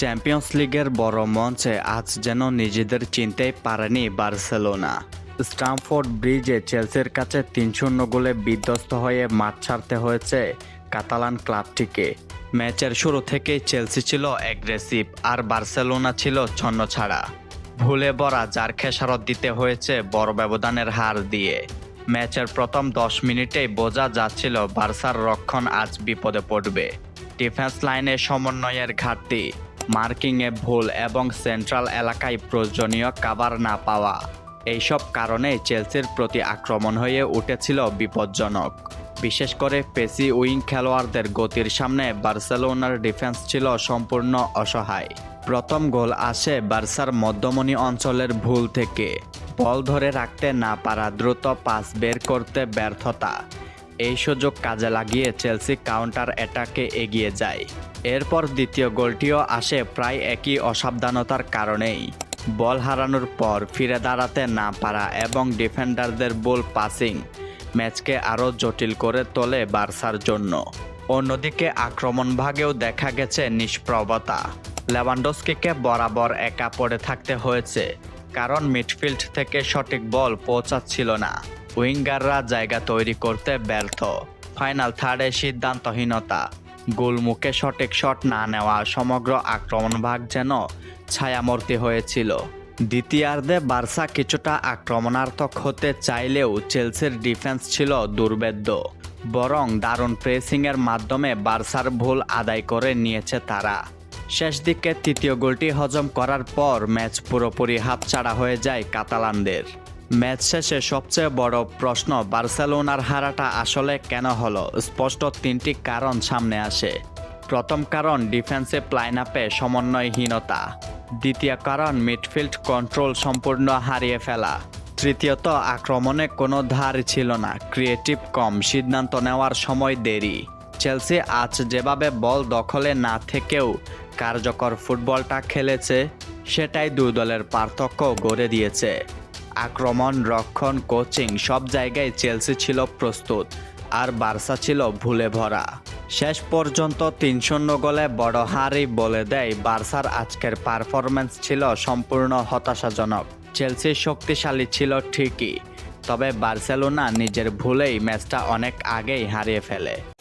Champions লিগের বড় মঞ্চে আজ যেন নিজেদের চিনতেই পারেনি বার্সেলোনা। স্টামফোর্ড ব্রিজে চেলসির কাছে তিন শূন্য গোলে বিধ্বস্ত হয়ে মাঠ ছাড়তে হয়েছে কাতালান ক্লাবটিকে। ম্যাচের শুরু থেকেই চেলসি ছিল অ্যাগ্রেসিভ আর বার্সেলোনা ছিল ছন্ন ছাড়া। ভুলে ভরা যার খেসারত দিতে হয়েছে বড় ব্যবধানের হার দিয়ে। ম্যাচের প্রথম দশ মিনিটেই বোঝা যাচ্ছিল বার্সার রক্ষণ আজ বিপদে পড়বে। ডিফেন্স লাইনে সমন্বয়ের ঘাটতি। মার্কিংয়ে ভুল এবং সেন্ট্রাল এলাকায় প্রয়োজনীয় কাভার না পাওয়া। এইসব কারণে চেলসির প্রতি আক্রমণ হয়ে উঠেছিল বিপজ্জনক। বিশেষ করে পেসি উইং খেলোয়াড়দের গতির সামনে বার্সেলোনার ডিফেন্স ছিল সম্পূর্ণ অসহায়। প্রথম গোল আসে বার্সার মধ্যমণি অঞ্চলের ভুল থেকে। বল ধরে রাখতে না পারা দ্রুত পাস বের করতে ব্যর্থতা। এই সুযোগ কাজে লাগিয়ে চেলসি কাউন্টার অ্যাটাকে এগিয়ে যায়। এরপর দ্বিতীয় গোলটিও আসে প্রায় একই অসাবধানতার কারণেই। বল হারানোর পর ফিরে দাঁড়াতে না পারা এবং ডিফেন্ডারদের বল পাসিং ম্যাচকে আরও জটিল করে তোলে বার্সার জন্য। অন্যদিকে আক্রমণ ভাগেও দেখা গেছে নিষ্প্রবতা। লেভানডস্কিকে বরাবর একা পড়ে থাকতে হয়েছে, কারণ মিডফিল্ড থেকে সঠিক বল পৌঁছাচ্ছিল না। উইঙ্গাররা জায়গা তৈরি করতে ব্যর্থ। ফাইনাল থার্ডে সিদ্ধান্তহীনতা। গোলমুখে সঠিক শট না নেওয়া সমগ্র আক্রমণ ভাগ যেন ছায়ামূর্তি হয়েছিল। দ্বিতীয়ার্ধে বার্সা কিছুটা আক্রমণার্থক হতে চাইলেও চেলসির ডিফেন্স ছিল দুর্বেদ্য বরং দারুণ প্রেসিংয়ের মাধ্যমে বার্সার ভুল আদায় করে নিয়েছে তারা। শেষ দিকে তৃতীয় গোলটি হজম করার পর ম্যাচ পুরোপুরি হাতছাড়া হয়ে যায় কাতালানদের। ম্যাচ শেষে সবচেয়ে বড় প্রশ্ন বার্সেলোনার হারাটা আসলে কেন হলো? স্পষ্ট তিনটি কারণ সামনে আসে। প্রথম কারণ ডিফেন্সিভ লাইন আপে সমন্বয়হীনতা। দ্বিতীয় কারণ মিডফিল্ড কন্ট্রোল সম্পূর্ণ হারিয়ে ফেলা। তৃতীয়ত, আক্রমণে কোনো ধার ছিল না। ক্রিয়েটিভ কম, সিদ্ধান্ত নেওয়ার সময় দেরি। চেলসি আজ যেভাবে বল দখলে না থেকেও কার্যকর ফুটবলটা খেলেছে, সেটাই দুই দলের পার্থক্য গড়ে দিয়েছে। আক্রমণ, রক্ষণ, কোচিং সব জায়গায় চেলসি ছিল প্রস্তুত আর বার্সা ছিল ভুলে ভরা। শেষ পর্যন্ত তিন শূন্য গোলে বড় হারই বলে দেয় বার্সার আজকের পারফরম্যান্স ছিল সম্পূর্ণ হতাশাজনক। চেলসি শক্তিশালী ছিল ঠিকই, তবে বার্সেলোনা নিজের ভুলেই ম্যাচটা অনেক আগেই হারিয়ে ফেলে।